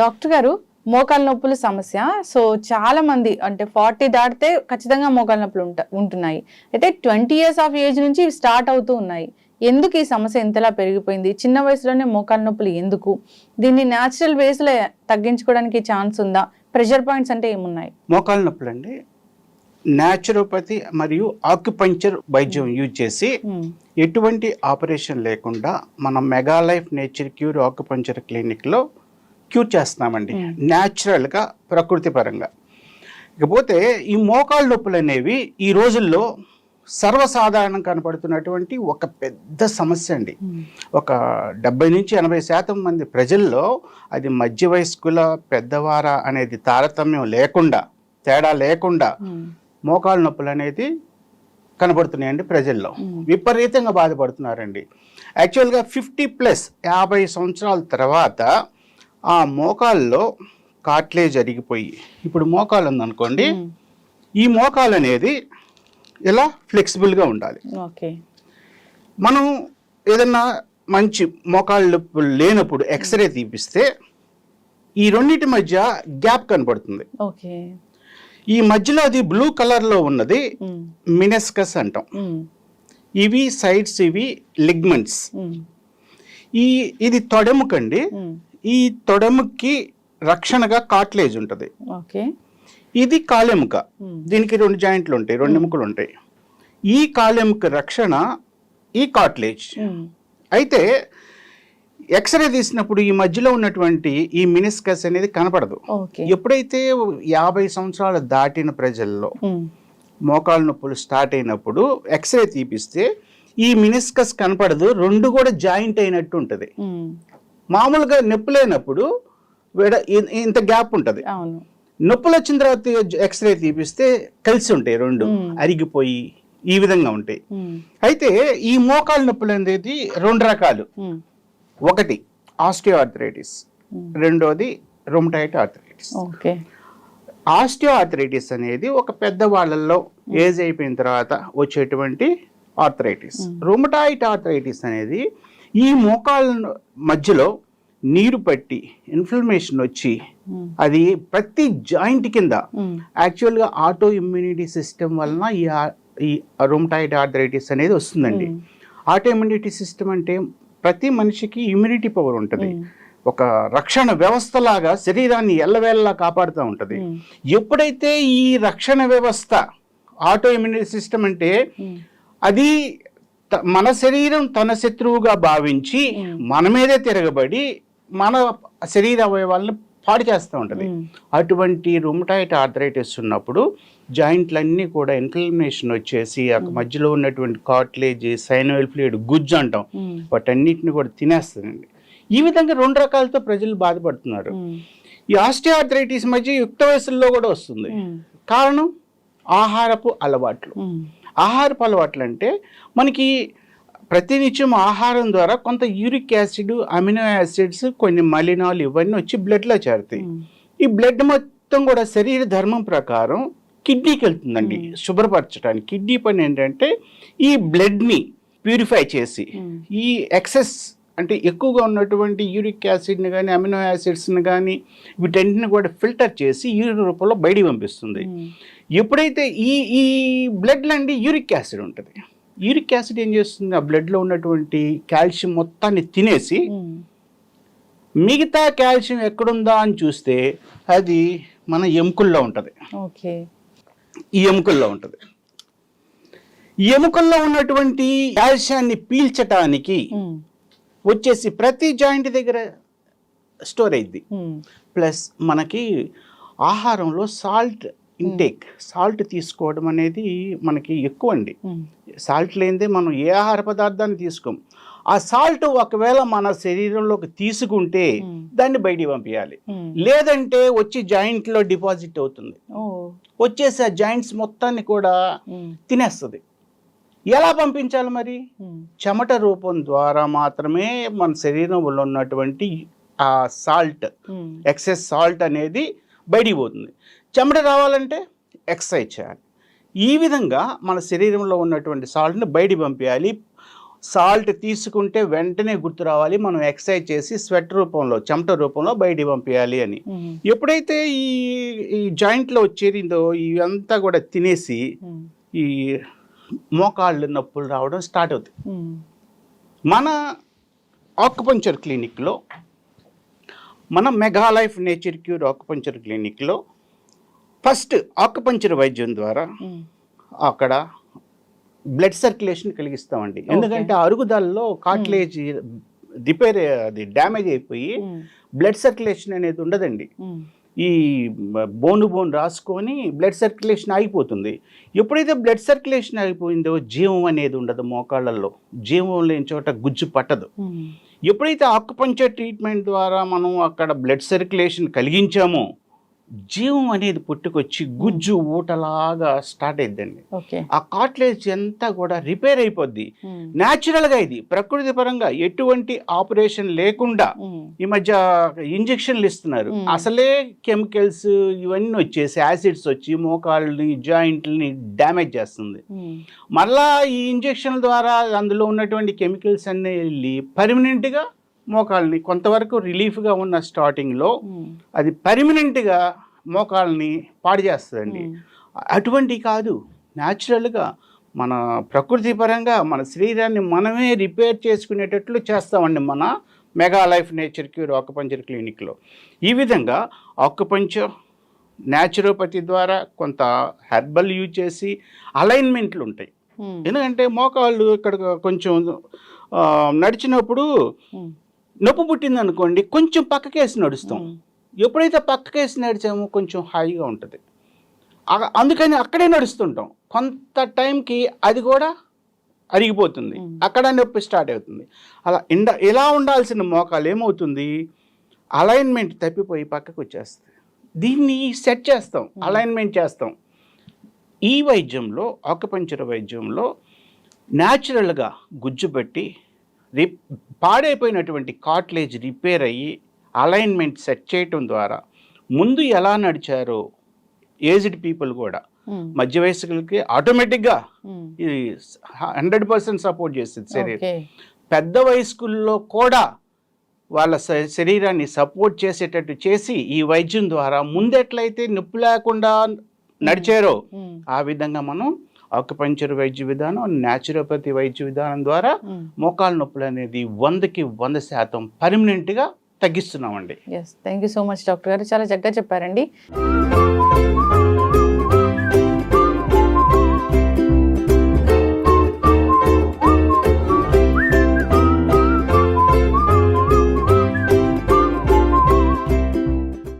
Doctor గారు మోకాల నొప్పుల సమస్య. సో చాలా మంది అంటే ఫార్టీ దాటితే ఖచ్చితంగా మోకాల నొప్పులు ఉంట ఉంటున్నాయి. అయితే ట్వంటీ ఇయర్స్ ఆఫ్ ఏజ్ నుంచి స్టార్ట్ అవుతూ ఉన్నాయి. ఎందుకు ఈ సమస్య ఇంతలా పెరిగిపోయింది? చిన్న వయసులోనే మోకాల నొప్పులు ఎందుకు? దీన్ని న్యాచురల్ వేస్లో తగ్గించుకోవడానికి ఛాన్స్ ఉందా? ప్రెషర్ పాయింట్స్ అంటే ఏమున్నాయి? మోకాలు నొప్పులు అండి న్యాచురోపతి మరియు ఆక్యుపంచర్ వైద్యం యూజ్ చేసి ఉమ్, ఎటువంటి ఆపరేషన్ లేకుండా మనం mega life nature cure acupuncture క్లినిక్లో cure చేస్తున్నామండి. న్యాచురల్గా ప్రకృతి పరంగా ఇకపోతే ఈ మోకాలు నొప్పులు అనేవి ఈ రోజుల్లో సర్వసాధారణం కనపడుతున్నటువంటి ఒక పెద్ద సమస్య అండి. ఉమ్, ఒక డెబ్బై నుంచి ఎనభై శాతం మంది ప్రజల్లో అది మధ్య వయస్కుల పెద్దవారా అనేది తారతమ్యం లేకుండా తేడా లేకుండా ఉమ్, మోకాలు నొప్పులు అనేది కనబడుతున్నాయండి ప్రజల్లో. విపరీతంగా బాధపడుతున్నారండి. యాక్చువల్గా ఫిఫ్టీ ప్లస్ యాభై సంవత్సరాల తర్వాత ఆ మోకాల్లో కాట్లే జరిగిపోయి ఇప్పుడు మోకాలు ఉందనుకోండి ఈ మోకాలు అనేది ఇలా ఫ్లెక్సిబుల్గా ఉండాలి. ఓకే. మనం ఏదన్నా మంచి మోకాళ్ళ లేనప్పుడు ఎక్స్రే తీపిస్తే ఈ రెండింటి మధ్య గ్యాప్ కనబడుతుంది. ఓకే. ఈ మధ్యలో అది బ్లూ కలర్లో ఉన్నది మినెస్కస్ అంటాం. ఇవి సైడ్స్ ఇవి లిగ్మెంట్స్. ఈ ఇది తొడెముకండి. ఈ తొడెముకి రక్షణగా కాట్లేజ్ ఉంటుంది. ఓకే. ఇది కాలెముక. దీనికి రెండు జాయింట్లు ఉంటాయి రెండు ఎముకలు ఉంటాయి. ఈ కాలెముక రక్షణ ఈ కాట్లేజ్ అయితే ఎక్స్రే తీసినప్పుడు ఈ మధ్యలో ఉన్నటువంటి ఈ మినిస్కస్ అనేది కనపడదు. ఎప్పుడైతే యాభై సంవత్సరాలు దాటిన ప్రజల్లో మోకాలు నొప్పులు స్టార్ట్ అయినప్పుడు ఎక్స్రే తీపిస్తే ఈ మినిస్కస్ కనపడదు రెండు కూడా జాయింట్ అయినట్టు ఉంటుంది. మామూలుగా నొప్పి లేనప్పుడు ఇంత గ్యాప్ ఉంటుంది. నొప్పులు వచ్చిన తర్వాత ఎక్స్రే తీపిస్తే కలిసి ఉంటాయి రెండు. అరిగిపోయి ఈ విధంగా ఉంటాయి. అయితే ఈ మోకాలు నొప్పులు అనేది రెండు రకాలు. ఒకటి ఆస్టియో ఆర్థరైటిస్ రెండోది rheumatoid arthritis. Okay. Osteoarthritis అనేది ఒక పెద్ద వాళ్ళల్లో ఏజ్ అయిపోయిన తర్వాత వచ్చేటువంటి ఆర్థరైటిస్. రొమటాయిట్ ఆర్థరైటిస్ అనేది ఈ మోకాళ్ళ మధ్యలో నీరు పట్టి ఇన్ఫ్లమేషన్ వచ్చి ఉమ్, అది ప్రతి జాయింట్ కింద యాక్చువల్గా ఆటో ఇమ్యూనిటీ సిస్టమ్ వలన ఈ ఈ రొమటాయిడ్ ఆర్థరైటిస్ అనేది వస్తుందండి. ఆటో ఇమ్యూనిటీ సిస్టమ్ అంటే ప్రతి మనిషికి ఇమ్యూనిటీ పవర్ ఉంటుంది. ఒక రక్షణ వ్యవస్థలాగా శరీరాన్ని ఎల్లవేళలా కాపాడుతూ ఉంటుంది ఉమ్. ఎప్పుడైతే ఈ రక్షణ వ్యవస్థ ఆటో ఇమ్యూనిటీ సిస్టమ్ అంటే ఉమ్. అది మన శరీరం తన శత్రువుగా భావించి మన మీదే తిరగబడి మన శరీర అవయవాలను పాడు చేస్తూ ఉంటుంది. అటువంటి రుమటైట్ ఆర్థరైటిస్ ఉన్నప్పుడు జాయింట్లన్నీ కూడా ఇన్ఫ్లమేషన్ వచ్చేసి ఆ మధ్యలో ఉన్నటువంటి కాట్లేజ్ సైనోయిల్ ఫ్లూయిడ్ గుజ్జు అంటాం. వాటన్నిటిని కూడా తినేస్తుందండి ఈ విధంగా రెండు రకాలతో ప్రజలు బాధపడుతున్నారు. ఈ ఆస్టియార్థరైటిస్ మధ్య యుక్త వయసుల్లో కూడా వస్తుంది. కారణం ఆహారపు అలవాట్లు. ఆహారపు అలవాట్లు అంటే మనకి ప్రతినిత్యం ఆహారం ద్వారా కొంత యూరిక్ యాసిడ్ అమినో యాసిడ్స్ కొన్ని మలినాలు ఇవన్నీ వచ్చి బ్లడ్లో చేరుతాయి. ఈ బ్లడ్ మొత్తం కూడా శరీర ధర్మం ప్రకారం కిడ్నీకి వెళ్తుందండి శుభ్రపరచడానికి కిడ్నీ పని ఏంటంటే ఈ బ్లడ్ని ప్యూరిఫై చేసి. ఈ ఎక్సెస్ అంటే ఎక్కువగా ఉన్నటువంటి యూరిక్ యాసిడ్ని కానీ అమినో యాసిడ్స్ని కానీ వీటన్నిటిని కూడా ఫిల్టర్ చేసి యూరిన్ రూపంలో బయటికి పంపిస్తుంది. ఎప్పుడైతే ఈ ఈ బ్లడ్లో అండి యూరిక్ యాసిడ్ ఉంటుంది యూరిక్ యాసిడ్ ఏం చేస్తుంది ఆ బ్లడ్లో ఉన్నటువంటి కాల్షియం మొత్తాన్ని తినేసి. మిగతా కాల్షియం ఎక్కడుందా అని చూస్తే అది మన ఎముకల్లో ఉంటుంది ఓకే ఈ ఎముకల్లో ఉంటుంది ఎముకల్లో ఉన్నటువంటి కాల్షియాన్ని పీల్చటానికి. వచ్చేసి ప్రతి జాయింట్ దగ్గర స్టోర్ అయింది. ప్లస్ మనకి ఆహారంలో సాల్ట్ ఇంటేక్ సాల్ట్ తీసుకోవడం అనేది మనకి ఎక్కువ అండి. సాల్ట్ లేనిదే మనం ఏ ఆహార పదార్థాన్ని తీసుకోం ఆ సాల్ట్ ఒకవేళ మన శరీరంలోకి తీసుకుంటే Hmm. దాన్ని బయటికి పంపించాలి. లేదంటే వచ్చి జాయింట్లో డిపాజిట్ అవుతుంది వచ్చేసి ఆ జాయింట్స్ మొత్తాన్ని కూడా. తినేస్తుంది ఎలా పంపించాలి మరి. చెమట రూపం ద్వారా మాత్రమే మన శరీరంలో ఉన్నటువంటి ఆ సాల్ట్. ఎక్సెస్ సాల్ట్ అనేది బయటికి పోతుంది చెమట రావాలంటే ఎక్సర్సైజ్ చేయాలి. ఈ విధంగా మన శరీరంలో ఉన్నటువంటి సాల్ట్ని బయటికి పంపించాలి సాల్ట్ తీసుకుంటే వెంటనే గుర్తు రావాలి. మనం ఎక్సర్సైజ్ చేసి స్వెట్ రూపంలో చెమట రూపంలో బయటికి పంపించాలి అని. ఎప్పుడైతే ఈ ఈ జాయింట్లో చేరిందో ఇవంతా కూడా తినేసి ఈ మోకాళ్ళు నొప్పులు రావడం స్టార్ట్ అవుతాయి. ఉమ్, మన ఆకుపంచర్ క్లినిక్లో మన mega life nature cure acupuncture క్లినిక్లో first acupuncture వైద్యం ద్వారా అక్కడ బ్లడ్ సర్క్యులేషన్ కలిగిస్తామండి. ఎందుకంటే అరుగుదలలో కాట్లేజ్ రిపేర్ అది డ్యామేజ్ అయిపోయి బ్లడ్ సర్క్యులేషన్ అనేది ఉండదండి. ఈ బోను బోన్ రాసుకొని బ్లడ్ సర్క్యులేషన్ ఆగిపోతుంది. ఎప్పుడైతే బ్లడ్ సర్క్యులేషన్ ఆగిపోయిందో జీవం అనేది ఉండదు మోకాళ్ళల్లో. జీవం లేని చోట గుజ్జు పట్టదు. ఎప్పుడైతే ఆకుపంచర్ ట్రీట్మెంట్ ద్వారా మనం అక్కడ బ్లడ్ సర్క్యులేషన్ కలిగించామో జీవం అనేది పుట్టుకొచ్చి గుజ్జు ఊటలాగా స్టార్ట్ అయిద్దండి. ఓకే. ఆ కాట్లేజ్ అంతా కూడా రిపేర్ అయిపోద్ది. ఉమ్, న్యాచురల్గా ఇది. ప్రకృతి పరంగా ఎటువంటి ఆపరేషన్ లేకుండా ఉమ్, ఈ మధ్య ఇంజెక్షన్లు ఇస్తున్నారు. అసలే కెమికల్స్ ఇవన్నీ వచ్చేసి యాసిడ్స్ వచ్చి మోకాళ్ళని జాయింట్లని డ్యామేజ్ చేస్తుంది. మళ్ళా ఈ ఇంజెక్షన్ ద్వారా అందులో ఉన్నటువంటి కెమికల్స్ అన్నీ వెళ్ళి పర్మనెంట్గా మోకాళ్ళని కొంతవరకు రిలీఫ్గా ఉన్న స్టార్టింగ్లో అది పర్మనెంట్గా మోకాళ్ళని పాడు చేస్తుందండి. అటువంటి కాదు. న్యాచురల్గా మన ప్రకృతి పరంగా మన శరీరాన్ని మనమే రిపేర్ చేసుకునేటట్లు చేస్తామండి మన mega life nature cure acupuncture క్లినిక్లో. ఈ విధంగా ఆకుపంచర్ న్యాచురోపతి ద్వారా కొంత హెర్బల్ యూజ్ చేసి అలైన్మెంట్లు ఉంటాయి. ఎందుకంటే మోకాళ్ళు ఇక్కడ కొంచెం నడిచినప్పుడు నొప్పి పుట్టింది అనుకోండి కొంచెం పక్కకేసి నడుస్తాం. ఎప్పుడైతే పక్కకేసి నడిచామో కొంచెం హాయిగా ఉంటుంది. అందుకని అక్కడే నడుస్తుంటాం. కొంత టైంకి అది కూడా అరిగిపోతుంది. అక్కడ నొప్పి స్టార్ట్ అవుతుంది. అలా ఇండ ఎలా ఉండాల్సిన మోకాలు ఏమవుతుంది? అలైన్మెంట్ తప్పిపోయి పక్కకు వచ్చేస్తుంది దీన్ని సెట్ చేస్తాం. అలైన్మెంట్ చేస్తాం. ఈ వైద్యంలో ఆకుపంచర వైద్యంలో న్యాచురల్గా గుజ్జు పెట్టి రి పాడైపోయినటువంటి కాట్లేజ్ రిపేర్ అయ్యి అలైన్మెంట్ సెట్ చేయటం ద్వారా ముందు ఎలా నడిచారో ఏజ్డ్ పీపుల్ కూడా ఉమ్, మధ్య వయస్కులకి ఆటోమేటిక్గా ఇది హండ్రెడ్ పర్సెంట్ సపోర్ట్ చేస్తుంది శరీరం. పెద్ద వయస్కుల్లో కూడా వాళ్ళ శరీరాన్ని సపోర్ట్ చేసేటట్టు చేసి ఈ వైద్యం ద్వారా ముందెట్లయితే నొప్పి లేకుండా నడిచారో ఉమ్, ఆ విధంగా మనం ఆకుపంచర్ వైద్య విధానం న్యాచురోపతి వైద్య విధానం ద్వారా ఉమ్. మోకాలు నొప్పులు అనేది వందకి వంద శాతం పర్మనెంట్గా తగ్గిస్తున్నామండి. Thank you so much doctor గారు. చాలా చక్కగా చెప్పారండి.